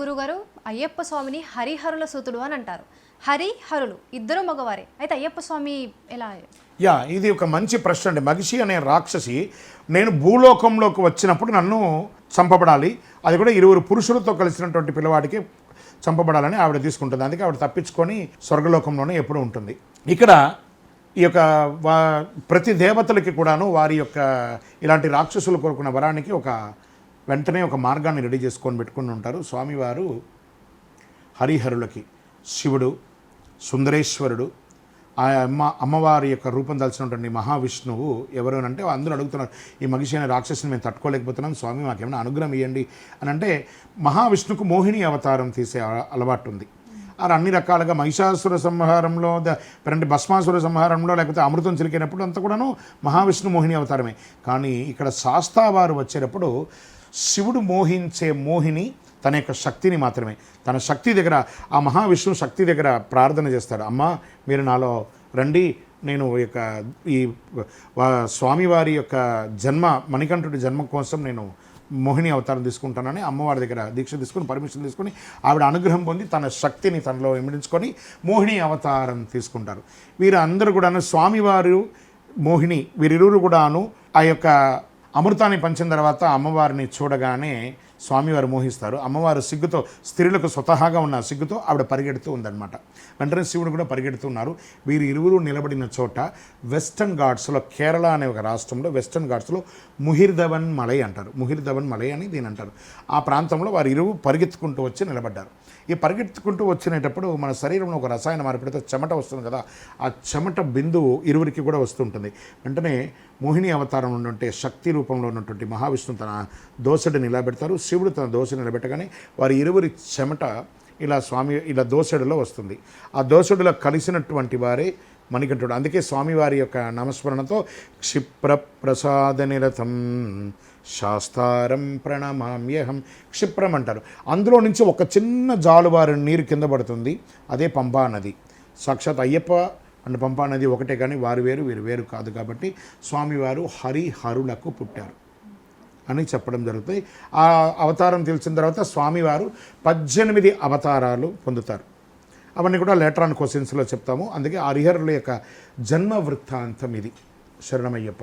గురుగారు అయ్యప్ప స్వామిని హరిహరుల సూతుడు అని అంటారు. హరిహరులు ఇద్దరు మగవారే. అయితే అయ్యప్ప స్వామి ఎలా? యా ఇది ఒక మంచి ప్రశ్న అండి. మగిషి అనే రాక్షసి నేను భూలోకంలోకి వచ్చినప్పుడు నన్ను చంపబడాలి. అది కూడా ఇరువురు పురుషులతో కలిసినటువంటి పిల్లవాడికి చంపబడాలని ఆవిడ తీసుకుంటుంది. అందుకే ఆవిడ తప్పించుకొని స్వర్గలోకంలోనే ఎప్పుడు ఉంటుంది. ఇక్కడ ఈ యొక్క వా ప్రతి దేవతలకి కూడాను వారి యొక్క ఇలాంటి రాక్షసులు కోరుకున్న వరానికి ఒక వెంటనే ఒక మార్గాన్ని రెడీ చేసుకొని పెట్టుకుని ఉంటారు. స్వామివారు హరిహరులకి శివుడు సుందరేశ్వరుడు ఆ అమ్మ అమ్మవారి యొక్క రూపం దాల్చినటువంటి మహావిష్ణువు ఎవరు అంటే అందరూ అడుగుతున్నారు ఈ మగిషైన రాక్షసుని మేము తట్టుకోలేకపోతున్నాం స్వామి మాకేమైనా అనుగ్రహం ఇవ్వండి అని అంటే మహావిష్ణుకు మోహిని అవతారం తీసే అలవాటు ఉంది. అలా అన్ని రకాలుగా మహిషాసుర సంహారంలో అంటే భస్మాసుర సంహారంలో లేకపోతే అమృతం చిలికినప్పుడు అంతా కూడాను మహావిష్ణు మోహిని అవతారమే. కానీ ఇక్కడ శాస్తావారు వచ్చేటప్పుడు శివుడు మోహించే మోహిని తన యొక్క శక్తిని మాత్రమే. తన శక్తి దగ్గర ఆ మహావిష్ణువు శక్తి దగ్గర ప్రార్థన చేస్తాడు. అమ్మ మీరు నాలో రండి. నేను యొక్క ఈ స్వామివారి యొక్క జన్మ మణికంఠుడి జన్మ కోసం నేను మోహిని అవతారం తీసుకుంటానని అమ్మవారి దగ్గర దీక్ష తీసుకుని పర్మిషన్ తీసుకుని ఆవిడ అనుగ్రహం పొంది తన శక్తిని తనలో ఇమిడించుకొని మోహిని అవతారం తీసుకుంటారు. వీరందరూ కూడాను స్వామివారు మోహిని వీరిరువురు కూడాను ఆ యొక్క అమృతాన్ని పంచిన తర్వాత అమ్మవారిని చూడగానే స్వామివారు మోహిస్తారు. అమ్మవారు సిగ్గుతో స్త్రీలకు స్వతహాగా ఉన్న సిగ్గుతో ఆవిడ పరిగెడుతూ ఉందన్నమాట. వెంటనే శివుడు కూడా పరిగెడుతున్నారు వీరు ఇరువురు నిలబడిన చోట వెస్టర్న్ ఘాట్స్లో కేరళ అనే ఒక రాష్ట్రంలో వెస్టర్న్ ఘాట్స్లో ముహిర్ధవన్ మలై అంటారు. ముహిర్ధవన్ మలై అని దీని అంటారు. ఆ ప్రాంతంలో వారు ఇరువు పరిగెత్తుకుంటూ వచ్చి నిలబడ్డారు. ఈ పరిగెత్తుకుంటూ వచ్చినప్పుడు మన శరీరంలో ఒక రసాయన మార్పిడితో చెమట వస్తుంది కదా ఆ చెమట బిందువు ఇరువురికి కూడా వస్తుంటుంది. వెంటనే మోహిని అవతారం ఉన్నటువంటి శక్తి రూపంలో ఉన్నటువంటి మహావిష్ణువు తన దోసడిని నిలబెడతారు. శివుడు తన దోశని నిలబెట్టగానే వారి ఇరువురి చెమట ఇలా స్వామి ఇలా దోసడిలో వస్తుంది. ఆ దోసడిలో కలిసినటువంటి వారే మణికంఠుడు. అందుకే స్వామివారి యొక్క నామస్మరణతో క్షిప్ర ప్రసాద నిరతం శాస్తారం ప్రణమామ్యహం క్షిప్రం అంటారు. అందులో నుంచి ఒక చిన్న జాలువారు నీరు కింద పడుతుంది. అదే పంపా నది. సాక్షాత్ అయ్యప్ప అండ్ పంపా నది ఒకటే కానీ వారు వేరు వీరు వేరు కాదు కాబట్టి స్వామివారు హరిహరులకు పుట్టారు అని చెప్పడం జరుగుతుంది. ఆ అవతారం తెలిసిన తర్వాత స్వామివారు పద్దెనిమిది అవతారాలు పొందుతారు. అవన్నీ కూడా లేటర్ ఆన్ క్వశ్చన్స్లో చెప్తాము. అందుకే హరిహరుల యొక్క జన్మ వృత్తాంతం ఇది. శరణమయ్యప్ప.